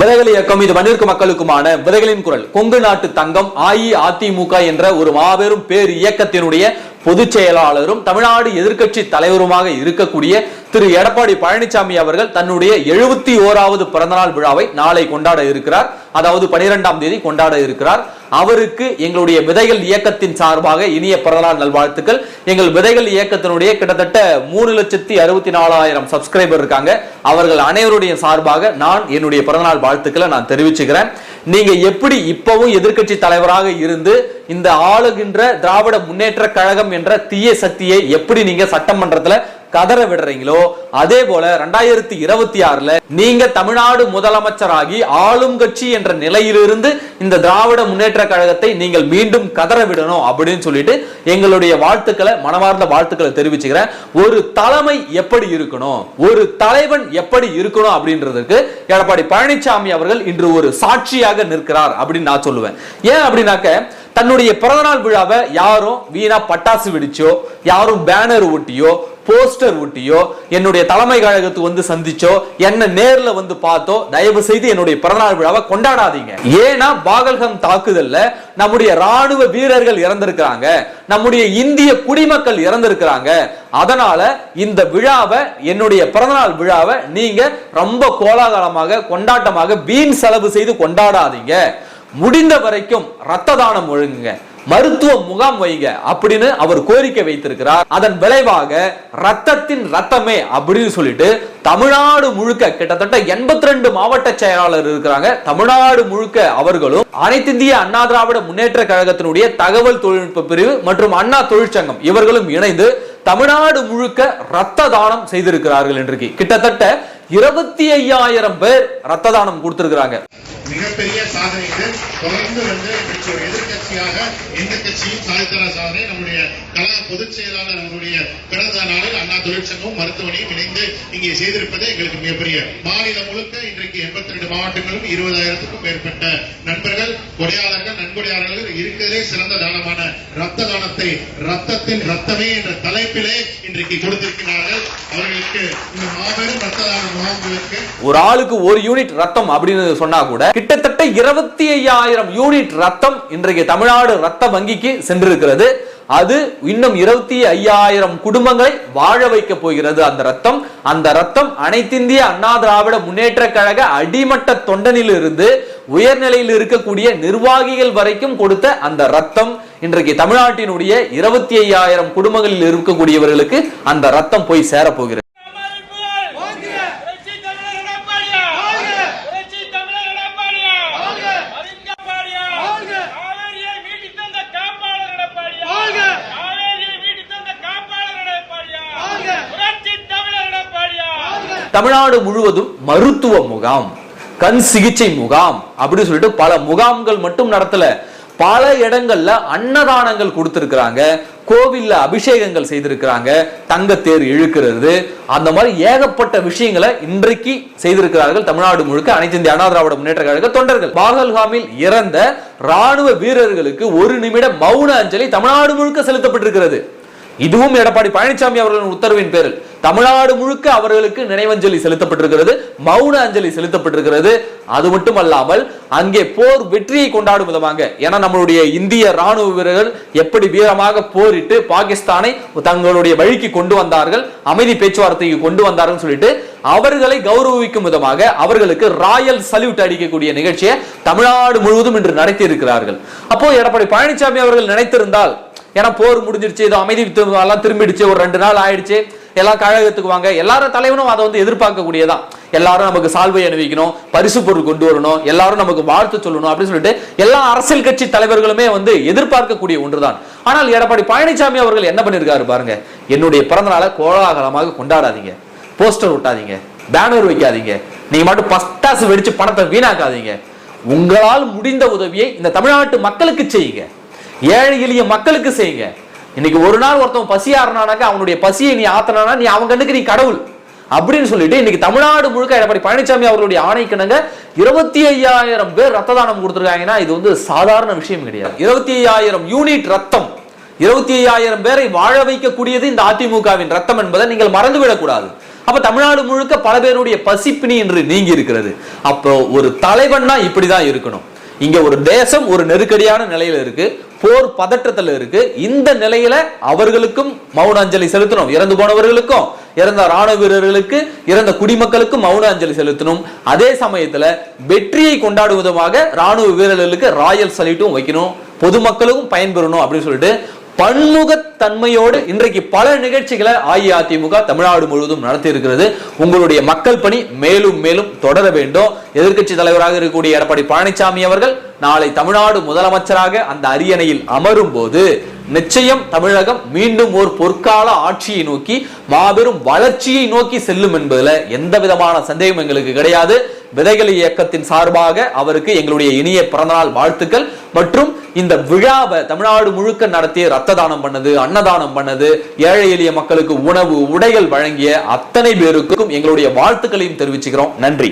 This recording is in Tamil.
விதைகள் இயக்கம் இது மண்ணிற்கு மக்களுக்குமான விதைகளின் குரல். கொங்கு நாட்டு தங்கம் அஇஅதிமுக என்ற ஒரு மாபெரும் பேர் இயக்கத்தினுடைய பொதுச் செயலாளரும் தமிழ்நாடு எதிர்க்கட்சி தலைவருமாக இருக்கக்கூடிய திரு எடப்பாடி பழனிசாமி அவர்கள் தன்னுடைய எழுபத்தி ஓராவது பிறந்தநாள் விழாவை நாளை கொண்டாட இருக்கிறார். அதாவது பனிரெண்டாம் தேதி கொண்டாட இருக்கிறார். அவருக்கு எங்களுடைய விதைகள் இயக்கத்தின் சார்பாக இனிய பிறந்தநாள் நல்வாழ்த்துக்கள். எங்கள் விதைகள் இயக்கத்தினுடைய கிட்டத்தட்ட மூணு லட்சத்தி அறுபத்தி நாலாயிரம் சப்ஸ்கிரைபர் இருக்காங்க. அவர்கள் அனைவருடைய சார்பாக நான் என்னுடைய பிறந்தநாள் வாழ்த்துக்களை நான் தெரிவிச்சுக்கிறேன். நீங்க எப்படி இப்பவும் எதிர்க்கட்சி தலைவராக இருந்து இந்த ஆளுகின்ற திராவிட முன்னேற்ற கழகம் என்ற தீய சக்தியை எப்படி நீங்க சட்டமன்றத்துல கதற விடுறீங்களோ? அதே போல ரெண்டாயிரத்தி இருபத்தி ஆறுல நீங்க தமிழ்நாடு முதலமைச்சராகி ஆளும் கட்சி என்ற நிலையிலிருந்து இந்த திராவிட முன்னேற்ற கழகத்தை நீங்கள் மீண்டும் கதற விடணும் அப்படின்னு சொல்லிட்டு எங்களுடைய வாழ்த்துக்களை மனமார்ந்த வாழ்த்துக்களை தெரிவிச்சுக்கிறேன். ஒரு தலைமை எப்படி இருக்கணும்? ஒரு தலைவன் எப்படி இருக்கணும் அப்படின்றதுக்கு எடப்பாடி பழனிசாமி அவர்கள் இன்று ஒரு சாட்சியாக நிற்கிறார் அப்படின்னு நான் சொல்லுவேன். ஏன் அப்படின்னாக்க தன்னுடைய பிறந்தநாள் விழாவை யாரும் வீணா பட்டாசு வெடிச்சோ யாரும் பேனர் ஒட்டியோ போஸ்டர் ஒட்டியோ என்னுடைய தலைமை கழகத்துக்கு வந்து சந்திச்சோ என்ன நேர்ல வந்து பார்த்தோ தயவு செய்து என்னுடைய பிறந்தநாள் விழாவை கொண்டாடாதீங்க. ஏன்னா பாகல்கம் தாக்குதல்ல நம்முடைய ராணுவ வீரர்கள் இறந்திருக்கிறாங்க நம்முடைய இந்திய குடிமக்கள் இறந்திருக்கிறாங்க. அதனால இந்த விழாவை என்னுடைய பிறந்தநாள் விழாவை நீங்க ரொம்ப கோலாகலமாக கொண்டாட்டமாக வீண் செலவு செய்து கொண்டாடாதீங்க. முடிந்த வரைக்கும் ரத்த தானம் ஒழுங்குங்க. மருத்துவ முகாம் வைங்க அப்படின்னு அவர் கோரிக்கை வைத்திருக்கிறார். அதன் விளைவாக ரத்தத்தின் ரத்தமே அப்படின்னு சொல்லிட்டு தமிழ்நாடு முழுக்க கிட்டத்தட்ட எண்பத்தி ரெண்டு மாவட்ட செயலாளர் இருக்கிறாங்க. தமிழ்நாடு முழுக்க அவர்களும் அனைத்து இந்திய அண்ணா திராவிட முன்னேற்ற கழகத்தினுடைய தகவல் தொழில்நுட்ப பிரிவு மற்றும் அண்ணா தொழிற்சங்கம் இவர்களும் இணைந்து தமிழ்நாடு முழுக்க ரத்த தானம் செய்திருக்கிறார்கள் இன்றைக்கு. கிட்டத்தட்ட இருபத்தி ஐயாயிரம் பேர் ரத்த தானம் கொடுத்திருக்கிறாங்க. மிகப்பெரிய சாதனை இது தொடர்ந்து வந்து இன்றைக்கு ஒரு எதிர்கட்சியாக எந்த கட்சியும் சாதித்தர சாதனை நம்முடைய கழக பொதுச் செயலாளர் அவருடைய பிறந்த நாளில் அண்ணா தொழிற்சங்கமும் மருத்துவமனையும் இணைந்து இங்கே செய்திருப்பது எங்களுக்கு மிகப்பெரிய மாநிலம் முழுக்க இன்றைக்கு எண்பத்தி ரெண்டு மாவட்டங்களும் இருபதாயிரத்துக்கும் மேற்பட்ட நண்பர்கள் கொடையாளர்கள் நன்கொடையாளர்கள் இருக்கிறதே சிறந்த தானமான ரத்த தானத்தை ரத்தத்தின் ரத்தமே என்ற தலைப்பிலே இன்றைக்கு கொடுத்திருக்கிறார்கள். அவர்களுக்கு இந்த மாபெரும் முகாம்களுக்கு ஒரு ஆளுக்கு ஒரு யூனிட் ரத்தம் அப்படின்னு சொன்னா கூட கிட்டத்தட்ட இருபத்தி ஐயாயிரம் யூனிட் ரத்தம் இன்றைக்கு தமிழ்நாடு ரத்த வங்கிக்கு சென்றிருக்கிறது. அது இன்னும் இருபத்தி ஐயாயிரம் குடும்பங்களை வாழ வைக்க போகிறது. அந்த ரத்தம் அந்த ரத்தம் அனைத்திந்திய அண்ணா திராவிட முன்னேற்ற கழக அடிமட்ட தொண்டனில் இருந்து உயர்நிலையில் இருக்கக்கூடிய நிர்வாகிகள் வரைக்கும் கொடுத்த அந்த ரத்தம் இன்றைக்கு தமிழ்நாட்டினுடைய இருபத்தி ஐயாயிரம் குடும்பங்களில் இருக்கக்கூடியவர்களுக்கு அந்த ரத்தம் போய் சேரப்போகிறது தமிழ்நாடு முழுவதும் மருத்துவ முகாம் கண் சிகிச்சை முகாம் அப்படின்னு சொல்லிட்டு பல முகாம்கள் மட்டும் நடத்தல. பல இடங்கள்ல அன்னதானங்கள் கொடுத்திருக்கிறாங்க கோவில்ல அபிஷேகங்கள் செய்திருக்கிறாங்க தங்கத்தேர் இழுக்கிறது. அந்த மாதிரி ஏகப்பட்ட விஷயங்களை இன்றைக்கு செய்திருக்கிறார்கள் தமிழ்நாடு முழுக்க. அனைத்து இந்திய அண்ணா திராவிட முன்னேற்ற கழக தொண்டர்கள். பாகல்காமில் இறந்த ராணுவ வீரர்களுக்கு ஒரு நிமிட மௌன அஞ்சலி தமிழ்நாடு முழுக்க செலுத்தப்பட்டிருக்கிறது. இதுவும் எடப்பாடி பழனிசாமி அவர்களின் உத்தரவின் பேரில். தமிழ்நாடு முழுக்க அவர்களுக்கு நினைவஞ்சலி செலுத்தப்பட்டிருக்கிறது மௌன அஞ்சலி செலுத்தப்பட்டிருக்கிறது. அது மட்டுமல்லாமல் அங்கே போர் வெற்றியை கொண்டாடும் விதமாக ஏன்னா நம்மளுடைய இந்திய ராணுவ வீரர்கள் எப்படி வீரமாக போரிட்டு பாகிஸ்தானை தங்களுடைய வழிக்கு கொண்டு வந்தார்கள் அமைதி பேச்சுவார்த்தைக்கு கொண்டு வந்தார்கள் சொல்லிட்டு அவர்களை கௌரவிக்கும் விதமாக அவர்களுக்கு ராயல் சல்யூட் அடிக்கக்கூடிய நிகழ்ச்சியை தமிழ்நாடு முழுவதும் இன்று நடத்தி இருக்கிறார்கள் அப்போ எடப்பாடி பழனிசாமி அவர்கள் நினைத்திருந்தால் ஏன்னா போர் முடிஞ்சிருச்சு இது அமைதி எல்லாம் திரும்பிடுச்சு ஒரு ரெண்டு நாள் ஆயிடுச்சு எல்லாம் கழகத்துக்கு வாங்க. எல்லாரும் தலைவனும் அதை வந்து எதிர்பார்க்கக்கூடியதான். எல்லாரும் நமக்கு சால்வை அணிவிக்கணும் பரிசு பொருள் கொண்டு வரணும் எல்லாரும் நமக்கு வாழ்த்து சொல்லணும் அப்படின்னு சொல்லிட்டு எல்லா அரசியல் கட்சி தலைவர்களுமே வந்து எதிர்பார்க்கக்கூடிய ஒன்றுதான். ஆனால் எடப்பாடி பழனிசாமி அவர்கள் என்ன பண்ணியிருக்காரு பாருங்க. என்னுடைய பிறந்த நாளை கோலாகலமாக கொண்டாடாதீங்க. போஸ்டர் ஒட்டாதீங்க. பேனர் வைக்காதீங்க. நீங்க மட்டும் பஸ்டாசு வெடிச்சு பணத்தை வீணாக்காதீங்க. உங்களால் முடிந்த உதவியை இந்த தமிழ்நாட்டு மக்களுக்கு செய்யுங்க. ஏழை எளிய மக்களுக்கு செய்யுங்க. இன்னைக்கு ஒரு நாள் ஒருத்தன் பசியாருனானாக்கா அவனுடைய பசியை நீ ஆத்தனானா நீ அவன் கண்ணுக்கு நீ கடவுள். அப்படின்னு சொல்லிட்டு இன்னைக்கு தமிழ்நாடு முழுக்க எடப்பாடி பழனிசாமி அவர்களுடைய ஆணைக்கிணங்க இருபத்தி ஐயாயிரம் பேர் ரத்த தானம் கொடுத்துருக்காங்கன்னா இது வந்து சாதாரண விஷயம் கிடையாது. இருபத்தி ஐயாயிரம் யூனிட் ரத்தம். இருபத்தி ஐயாயிரம் பேரை வாழ வைக்கக்கூடியது இந்த அதிமுகவின் ரத்தம் என்பதை நீங்கள் மறந்துவிடக்கூடாது. அப்ப தமிழ்நாடு முழுக்க பல பேருடைய பசிப்பினி என்று நீங்கி இருக்கிறது அப்போ ஒரு தலைவன்னா இப்படிதான் இருக்கணும். இங்க ஒரு தேசம் ஒரு நெருக்கடியான நிலையில இருக்கு போர் பதற்றத்துல இருக்கு. இந்த நிலையில அவர்களுக்கும் மௌன அஞ்சலி செலுத்தணும். இறந்து போனவர்களுக்கும் இறந்த ராணுவ வீரர்களுக்கு இறந்த குடிமக்களுக்கும் மௌன அஞ்சலி செலுத்தணும். அதே சமயத்துல வெற்றியை கொண்டாடும் விதமாக ராணுவ வீரர்களுக்கு ராயல் சல்யூட்டும் வைக்கணும். பொதுமக்களுக்கும் பயன்பெறணும் அப்படின்னு சொல்லிட்டு பன்முகத்தன்மையோடு இன்றைக்கு பல நிகழ்ச்சிகளை அஇஅதிமுக தமிழ்நாடு முழுவதும் நடத்தி இருக்கிறது உங்களுடைய மக்கள் பணி மேலும் மேலும் தொடர வேண்டும். எதிர்க்கட்சி தலைவராக இருக்கக்கூடிய எடப்பாடி பழனிசாமி அவர்கள் நாளை தமிழ்நாடு முதலமைச்சராக அந்த அரியணையில் அமரும் போது நிச்சயம் தமிழகம் மீண்டும் ஒரு பொற்கால ஆட்சியை நோக்கி மாபெரும் வளர்ச்சியை நோக்கி செல்லும் என்பதுல எந்த விதமான சந்தேகம் எங்களுக்கு கிடையாது. விதைகள் இயக்கத்தின் சார்பாக அவருக்கு எங்களுடைய இனிய பிறந்தநாள் வாழ்த்துக்கள். மற்றும் இந்த விழாவை தமிழ்நாடு முழுக்க நடத்திய ரத்த தானம் பண்ணது அன்னதானம் பண்ணது ஏழை எளிய மக்களுக்கு உணவு உடைகள் வழங்கிய அத்தனை பேருக்கும் எங்களுடைய வாழ்த்துக்களையும் தெரிவிச்சுக்கிறோம். நன்றி.